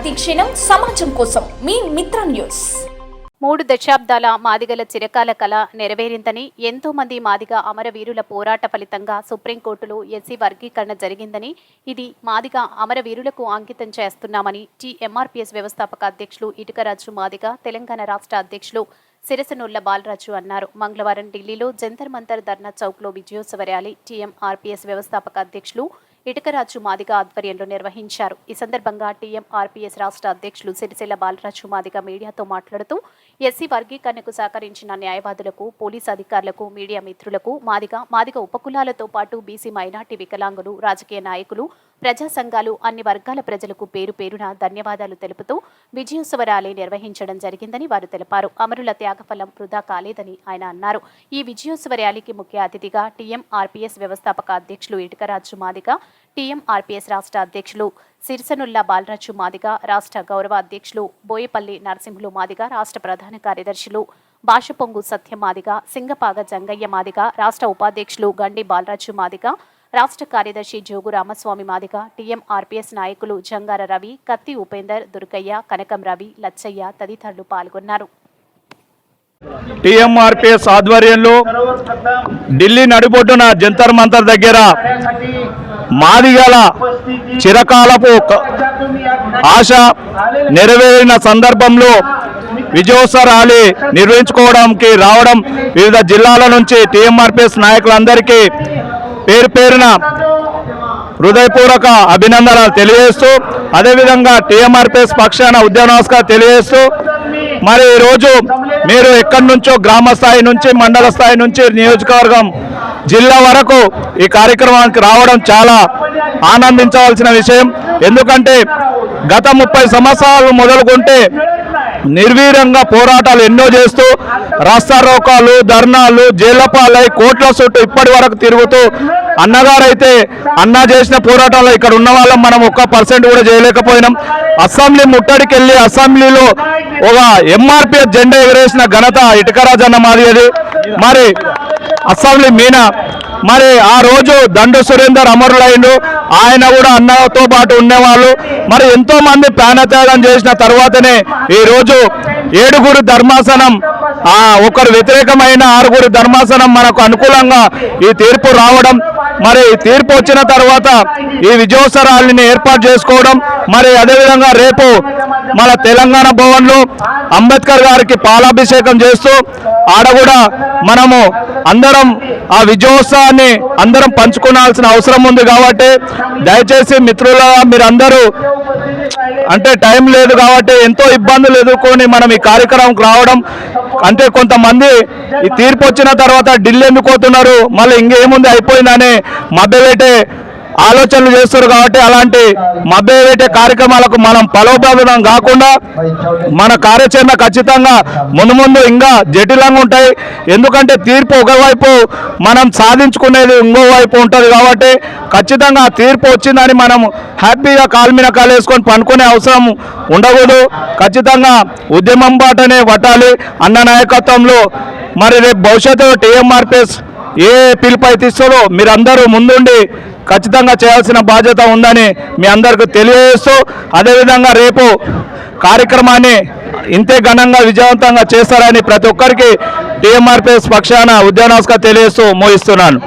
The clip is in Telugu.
ప్రతిక్షణం సమాజం కోసం మీ మిత్ర న్యూస్. మూడు దశాబ్దాల మాదిగల చిరకాల కళ నెరవేరిందని ఎంతో మంది మాదిగ అమరవీరుల పోరాట ఫలితంగా సుప్రీంకోర్టులో ఎస్సీ వర్గీకరణ జరిగిందని ఇది మాదిగ అమరవీరులకు అంకితం చేస్తున్నామని టీఎంఆర్పీఎస్ వ్యవస్థాపక అధ్యక్షులు ఇటుకరాజు మాదిగ తెలంగాణ రాష్ట్ర అధ్యక్షులు సిరసనుల్ల బాలరాజు అన్నారు. మంగళవారం ఢిల్లీలో జంతర్ మంతర్ ధర్నా చౌక్లో విజయోత్సవ ర్యాలీ టీఎంఆర్పీఎస్ వ్యవస్థాపక అధ్యక్షులు ఇటుకరాజు మాదిగ ఆధ్వర్యంలో నిర్వహించారు. ఈ సందర్భంగా టీఎంఆర్పీఎస్ రాష్ట్ర అధ్యక్షులు సిరిసిల్ల బాలరాజు మాదిగ మీడియాతో మాట్లాడుతూ ఎస్సీ వర్గీకరణకు సహకరించిన న్యాయవాదులకు పోలీస్ అధికారులకు మీడియా మిత్రులకు మాదిగ మాదిగ ఉపకులాలతో పాటు బీసీ మైనార్టీ వికలాంగులు రాజకీయ నాయకులు ప్రజా సంఘాలు అన్ని వర్గాల ప్రజలకు పేరు పేరున ధన్యవాదాలు తెలుపుతూ విజయోత్సవ ర్యాలీ నిర్వహించడం జరిగిందని వారు తెలిపారు. అమరుల త్యాగఫలం వృధా కాలేదని ఆయన అన్నారు. ఈ విజయోత్సవ ర్యాలీకి ముఖ్య అతిథిగా టీఎంఆర్పీఎస్ వ్యవస్థాపక అధ్యక్షులు ఇటుకరాజు మాదిగ టీఎంఆర్పీఎస్ రాష్ట్ర అధ్యక్షులు సిరిసనుల్లా బాలరాజు మాదిగ రాష్ట్ర గౌరవ అధ్యక్షులు బోయపల్లి నరసింహులు మాదిగ రాష్ట్ర ప్రధాన కార్యదర్శులు బాషపొంగు సత్యమాదిగ సింగపాగ జంగయ్య మాదిగ రాష్ట్ర ఉపాధ్యక్షులు గండి బాలరాజు మాదిగ రాష్ట్ర కార్యదర్శి జోగు రామస్వామి మాదిగ టీఎంఆర్పీఎస్ నాయకులు జంగార రవి కత్తి ఉపేందర్ దుర్గయ్య కనకం రవి లచ్చయ్య తదితరులు పాల్గొన్నారు. టీఎంఆర్పిఎస్ ఆధ్వర్యంలో ఢిల్లీ నడిబొడ్డున జంతర్ మంతర్ దగ్గర మాదిగల చిరకాలపు ఆశ నెరవేరిన సందర్భంలో విజయోత్సవ ర్యాలీ నిర్వహించుకోవడానికి రావడం వివిధ జిల్లాల నుంచి టీఎంఆర్పీఎస్ నాయకులందరికీ పేరు పేరున హృదయపూర్వక అభినందనలు తెలియజేస్తూ అదేవిధంగా టీఎంఆర్పిఎస్ పక్షాన ఉద్యమస్కారం తెలియజేస్తూ మరి ఈరోజు మీరు ఎక్కడి నుంచో గ్రామ స్థాయి నుంచి మండల స్థాయి నుంచి నియోజకవర్గం జిల్లా వరకు ఈ కార్యక్రమానికి రావడం చాలా ఆనందించవలసిన విషయం. ఎందుకంటే గత ముప్పై సంవత్సరాలు మొదలుకుంటే నిర్వీర్యంగా పోరాటాలు ఎన్నో చేస్తూ రాస్తారోకాలు ధర్నాలు జైలపాలై కోట్ల చుట్టూ ఇప్పటి వరకు తిరుగుతూ అన్నగారైతే అన్న చేసిన పోరాటాలు ఇక్కడ ఉన్న వాళ్ళం మనం ఒక్క పర్సెంట్ కూడా చేయలేకపోయినాం. అసెంబ్లీ ముట్టడికి వెళ్ళి అసెంబ్లీలో ఒక ఎంఆర్పిఎఫ్ జెండా ఎగరేసిన ఘనత ఇటుకరాజన్న మాది అది మరి అసెంబ్లీ మీనా. మరి ఆ రోజు దండు సురేందర్ అమరులైండు ఆయన కూడా అన్నతో పాటు ఉండేవాళ్ళు. మరి ఎంతో మంది ప్రాణత్యాగం చేసిన తర్వాతనే ఈ రోజు ఏడుగురు ధర్మాసనం ఆ ఒకరు వ్యతిరేకమైన ఆరుగురు ధర్మాసనం మనకు అనుకూలంగా ఈ తీర్పు రావడం మరి ఈ తీర్పు వచ్చిన తర్వాత ఈ విజయోత్సవాలని ఏర్పాటు చేసుకోవడం మరి అదేవిధంగా రేపు మన తెలంగాణ భవన్లో అంబేద్కర్ గారికి పాలాభిషేకం చేస్తూ ఆడ కూడా మనము అందరం ఆ విజయోత్సవాన్ని అందరం పంచుకోవాల్సిన అవసరం ఉంది కాబట్టి దయచేసి మిత్రుల మీరందరూ అంటే టైం లేదు కాబట్టి ఎంతో ఇబ్బందులు ఎదుర్కొని మనం ఈ కార్యక్రమంకి రావడం. అంటే కొంతమంది ఈ తీర్పు వచ్చిన తర్వాత ఢిల్లీ ఎందుకు పోతున్నారు? మళ్ళీ ఇంకేముంది? అయిపోయిందని మభ్యపెట్టే ఆలోచనలు చేస్తారు కాబట్టి అలాంటి మభ్యపెట్టే కార్యక్రమాలకు మనం బలోపేతం కాకుండా మన కార్యాచరణ ఖచ్చితంగా ముందు ముందు ఇంకా జటిలంగా ఉంటాయి. ఎందుకంటే తీర్పు ఒకవైపు మనం సాధించుకునేది ఇంకో వైపు ఉంటుంది కాబట్టి ఖచ్చితంగా ఆ తీర్పు వచ్చిందని మనం హ్యాపీగా కాలు మీద కాలు వేసుకొని పనుకునే అవసరం ఉండకూడదు. ఖచ్చితంగా ఉద్యమం బాటనే పట్టాలి. అన్న నాయకత్వంలో మరి రేపు భవిష్యత్తులో టీఎంఆర్పిఎస్ ఏ పిలుపు అయితే ఇస్తారో మీరందరూ ముందుండి ఖచ్చితంగా చేయాల్సిన బాధ్యత ఉందని మీ అందరికీ తెలియజేస్తూ అదేవిధంగా రేపు కార్యక్రమాన్ని ఇంతే ఘనంగా విజయవంతంగా చేస్తారని ప్రతి ఒక్కరికి టీఎంఆర్పిఎస్ పక్షాన ఉద్యానస్గా తెలియజేస్తూ మోహిస్తున్నాను.